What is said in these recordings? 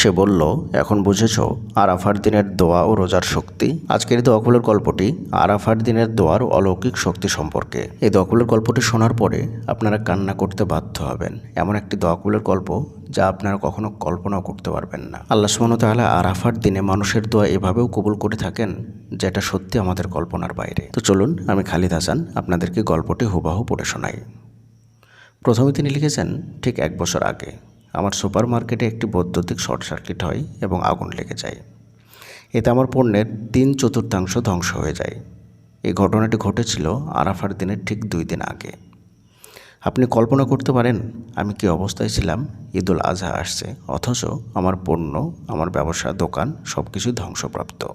সে বলল, এখন বুঝেছ, আরাফার দিনের দোয়া ও রোজার শক্তি। আজকের এই দোয়াকুলের গল্পটি আরাফার দিনের দোয়ার অলৌকিক শক্তি সম্পর্কে। এই দোয়াকুলের গল্পটি শোনার পরে আপনারা কান্না করতে বাধ্য হবেন। এমন একটি দোয়াকুলের গল্প যা আপনারা কখনো কল্পনাও করতে পারবেন না। আল্লাহ তাআলা আরাফার দিনে মানুষের দোয়া এভাবেও কবুল করে থাকেন যেটা সত্যি আমাদের কল্পনার বাইরে। তো চলুন, আমি খালিদ হাসান আপনাদেরকে গল্পটি হুবাহু পড়ে শোনাই। প্রথমে তিনি লিখেছেন, ঠিক এক বছর আগে আমার সুপার মার্কেটে একটি বৈদ্যুতিক শর্ট সার্কিট হয় এবং আগুন লেগে যায়। এতে আমার পণ্যের তিন চতুর্থাংশ ধ্বংস হয়ে যায়। এই ঘটনাটি ঘটেছিল আরাফার দিনের ঠিক দুই দিন আগে। আপনি কল্পনা করতে পারেন, আমি কি অবস্থায় ছিলাম? ঈদুল আজহা আসছে, অথচ আমার পণ্য, আমার ব্যবসা, দোকান সব কিছুই ধ্বংসপ্রাপ্ত।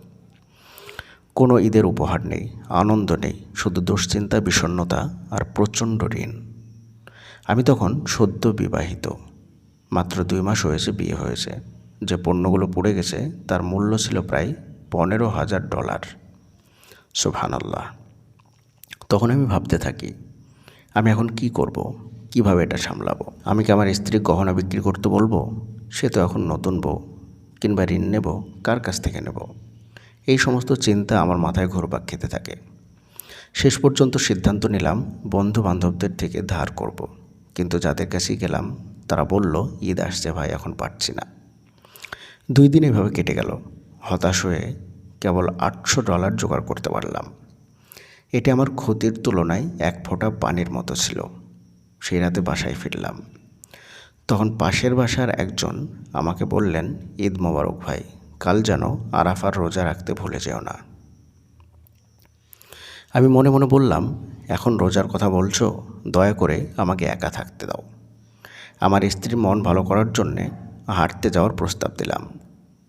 কোনো ঈদের উপহার নেই, আনন্দ নেই, শুধু দুশ্চিন্তা, বিষণ্ণতা আর প্রচণ্ড ঋণ। আমি তখন সদ্য বিবাহিত। মাত্র দুই মাস হয়েছে বিয়ে হয়েছে। যে পণ্যগুলো পড়ে গেছে, তার মূল্য ছিল প্রায় পনেরো হাজার ডলার। সুবহানাল্লাহ। তখন আমি ভাবতে থাকি, আমি এখন কি করব? কীভাবে এটা সামলাবো? আমি কি আমার স্ত্রীর গহনা বিক্রি করতে বলব? সে তো এখন নতুন বউ। কিংবা ঋণ নেব? কার কাছ থেকে নেব? এই সমস্ত চিন্তা আমার মাথায় ঘোরপাক খেতে থাকে। শেষ পর্যন্ত সিদ্ধান্ত নিলাম বন্ধু বান্ধবদের থেকে ধার করব। কিন্তু যাদের কাছেই গেলাম তারা বলল, ঈদ আসছে ভাই, এখন পারছি না। দুই দিন এভাবে কেটে গেল। হতাশ হয়ে কেবল আটশো ডলার জোগাড় করতে পারলাম। এটি আমার ক্ষতির তুলনায় এক ফোঁটা পানির মতো ছিল। সেই রাতে বাসায় ফিরলাম। তখন পাশের বাসার একজন আমাকে বললেন, ঈদ মোবারক ভাই, কাল যেন আরাফার রোজা রাখতে ভুলে যেও না। আমি মনে মনে বললাম, এখন রোজার কথা বলছো, দয়া করে আমাকে একা থাকতে দাও। আমার স্ত্রীর মন ভালো করার জন্যে হাঁটতে যাওয়ার প্রস্তাব দিলাম।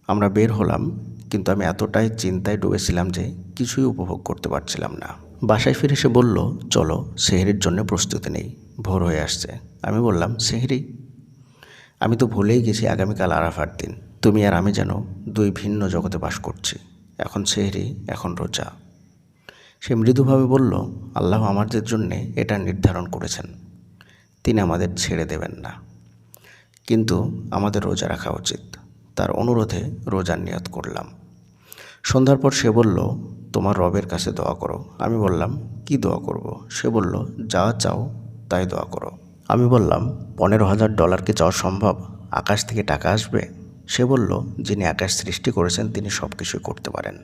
আমরা বের হলাম, কিন্তু আমি এতটাই চিন্তায় ডুবেছিলাম যে কিছুই উপভোগ করতে পারছিলাম না। বাসায় ফিরে সে বলল, চলো, সেহেরির জন্য প্রস্তুতি নেই। ভোর হয়ে আসছে। আমি বললাম, সেহেরি? আমি তো ভুলেই গেছি আগামীকাল আরাফার দিন। তুমি আর আমি যেন দুই ভিন্ন জগতে বাস করছি। এখন সেহেরি, এখন রোজা। সে মৃদুভাবে বলল, আল্লাহ আমাদের জন্যে এটা নির্ধারণ করেছেন। তিনি আমাদের ছেড়ে দেবেন না। কিন্তু আমাদের রোজা রাখা উচিত। তার অনুরোধে রোজার নিয়ত করলাম। সন্ধ্যার পর সে বলল, তোমার রবের কাছে দোয়া করো। আমি বললাম, কি দোয়া করব? সে বলল, যা চাও তাই দোয়া করো। আমি বললাম, পনেরো হাজার ডলারকে চাওয়া সম্ভব? আকাশ থেকে টাকা আসবে? সে বলল, যিনি আকাশ সৃষ্টি করেছেন তিনি সব কিছুই করতে পারেন।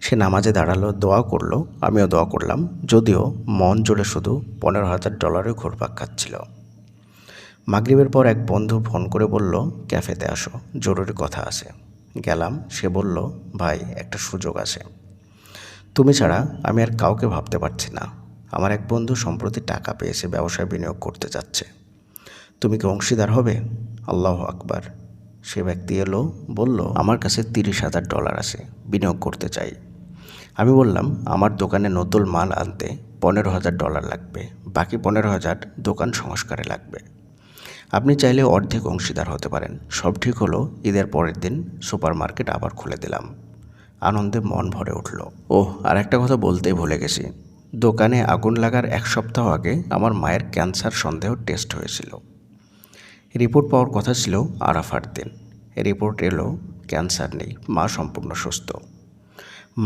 সে নামাজে দাঁড়াল, দোয়া করল, আমিও দোয়া করলাম, যদিও মন জুড়ে শুধু পনেরো হাজার ডলারে ঘুরপাক খাচ্ছিল। মাগরিবের পর এক বন্ধু ফোন করে বলল, ক্যাফেতে আসো, জরুরি কথা আছে। গেলাম, সে বলল, ভাই, একটা সুযোগ আছে। তুমি ছাড়া আমি আর কাউকে ভাবতে পারছি না। আমার এক বন্ধু সম্প্রতি টাকা পেয়েছে, ব্যবসায় বিনিয়োগ করতে যাচ্ছে তুমি কি অংশীদার হবে? আল্লাহ আকবার। সে ব্যক্তি এলো, বলল, আমার কাছে তিরিশ হাজার ডলার আছে, বিনিয়োগ করতে চাই। আমি বললাম, আমার দোকানে নতুন মাল আনতে পনেরো হাজার ডলার লাগবে, বাকি পনেরো হাজার দোকান সংস্কারে লাগবে। আপনি চাইলে অর্ধেক অংশীদার হতে পারেন। সব ঠিক হলো, ঈদের পরের দিন সুপার মার্কেট আবার খুলে দিলাম। আনন্দে মন ভরে উঠল। ওহ, আর একটা কথা বলতেই ভুলে গেছি। দোকানে আগুন লাগার এক সপ্তাহ আগে আমার মায়ের ক্যান্সার সন্দেহ টেস্ট হয়েছিল। রিপোর্ট পাওয়ার কথা ছিল আরাফার দিন। রিপোর্ট এলো, ক্যান্সার নেই, মা সম্পূর্ণ সুস্থ।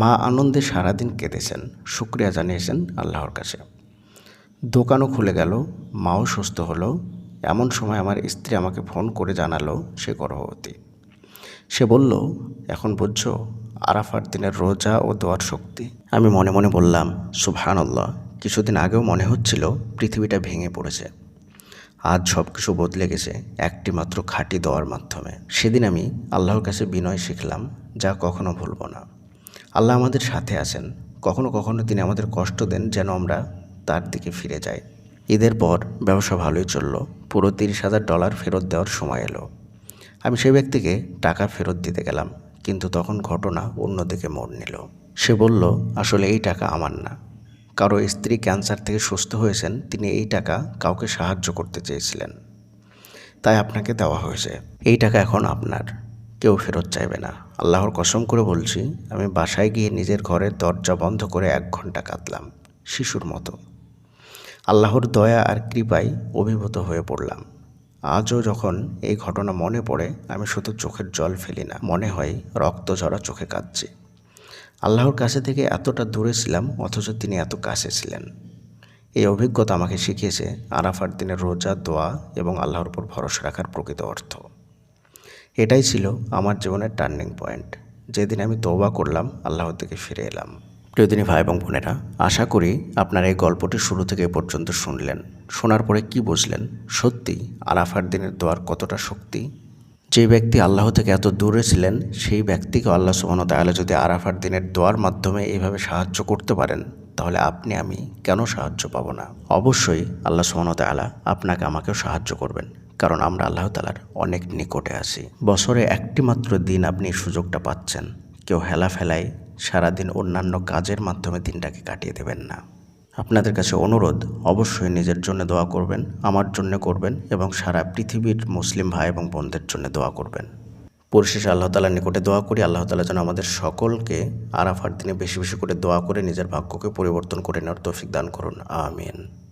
মা আনন্দে সারাদিন কেঁদেছেন, শুক্রিয়া জানিয়েছেন আল্লাহর কাছে। দোকানও খুলে গেল, মাও সুস্থ হলো, এমন সময় আমার স্ত্রী আমাকে ফোন করে জানালো সে গর্ভবতী। সে বলল, এখন বুঝছ, আরাফার দিনের রোজা ও দোয়ার শক্তি। আমি মনে মনে বললাম সুবহান আল্লাহ কিছুদিন আগেও মনে হচ্ছিল পৃথিবীটা ভেঙে পড়েছে। আজ সব কিছু বদলে গেছে, একটি মাত্র খাঁটি দেওয়ার মাধ্যমে। সেদিন আমি আল্লাহর কাছে বিনয় শিখলাম, যা কখনো ভুলব না। আল্লাহ আমাদের সাথে আছেন। কখনো কখনো তিনি আমাদের কষ্ট দেন যেন আমরা তার দিকে ফিরে যাই। ঈদের পর ব্যবসা ভালোই চলল। পুরো তিরিশ হাজার ডলার ফেরত দেওয়ার সময় এলো। আমি সেই ব্যক্তিকে টাকা ফেরত দিতে গেলাম, কিন্তু তখন ঘটনা অন্যদিকে মোড় নিল। সে বলল, আসলে এই টাকা আমার না। কারও স্ত্রী ক্যান্সার থেকে সুস্থ হয়েছেন, তিনি এই টাকা কাউকে সাহায্য করতে চেয়েছিলেন। তাই আপনাকে দেওয়া হয়েছে। এই টাকা এখন আপনার। কেউ ফেরত চাইবে না। আল্লাহর কসম করে বলছি, আমি বাসায় গিয়ে নিজের ঘরের দরজা বন্ধ করে এক ঘণ্টা কাঁদলাম, শিশুর মতো। আল্লাহর দয়া আর কৃপায় অভিভূত হয়ে পড়লাম। আজও যখন এই ঘটনা মনে পড়ে, আমি শুধু চোখের জল ফেলি না, মনে হয় রক্ত ঝরা চোখে কাঁদছে। আল্লাহর কাছে থেকে এতটা দূরে ছিলাম, অথচ তিনি এত কাছে ছিলেন। এই অভিজ্ঞতা আমাকে শিখিয়েছে আরাফার দিনের রোজা, দোয়া এবং আল্লাহর উপর ভরসা রাখার প্রকৃত অর্থ। এটাই ছিল আমার জীবনের টার্নিং পয়েন্ট যেদিন আমি তৌবা করলাম, আল্লাহ থেকে ফিরে এলাম। প্রিয়দিনী ভাই এবং বোনেরা, আশা করি আপনারা এই গল্পটি শুরু থেকে পর্যন্ত শুনলেন। শোনার পরে কি বুঝলেন? সত্যি আরাফার দিনের দোয়ার কতটা শক্তি? যে ব্যক্তি আল্লাহ থেকে এত দূরে ছিলেন, সেই ব্যক্তিকে আল্লাহ সুবহান তাআলা যদি আরাফার দিনের দোয়ার মাধ্যমে এইভাবে সাহায্য করতে পারেন, তাহলে আপনি আমি কেন সাহায্য পাবো না? অবশ্যই আল্লাহ সুবহান তাআলা আপনাকে আমাকেও সাহায্য করবেন। কারণ আমরা আল্লাহ তালার অনেক নিকটে আছি। বছরে একটি মাত্র দিন আপনি সুযোগটা পাচ্ছেন। কেউ হেলা ফেলায় সারাদিন অন্যান্য কাজের মাধ্যমে দিনটাকে কাটিয়ে দেবেন না। আপনাদের কাছে অনুরোধ, অবশ্যই নিজের জন্য দোয়া করবেন, আমার জন্য করবেন এবং সারা পৃথিবীর মুসলিম ভাই এবং বোনদের জন্য দোয়া করবেন। পরিশেষে আল্লাহ তালার নিকটে দোয়া করি, আল্লাহ তালা যেন আমাদের সকলকে আরাফার দিনে বেশি বেশি করে দোয়া করে নিজের ভাগ্যকে পরিবর্তন করে নেওয়ার তৌফিক দান করুন। আমিন।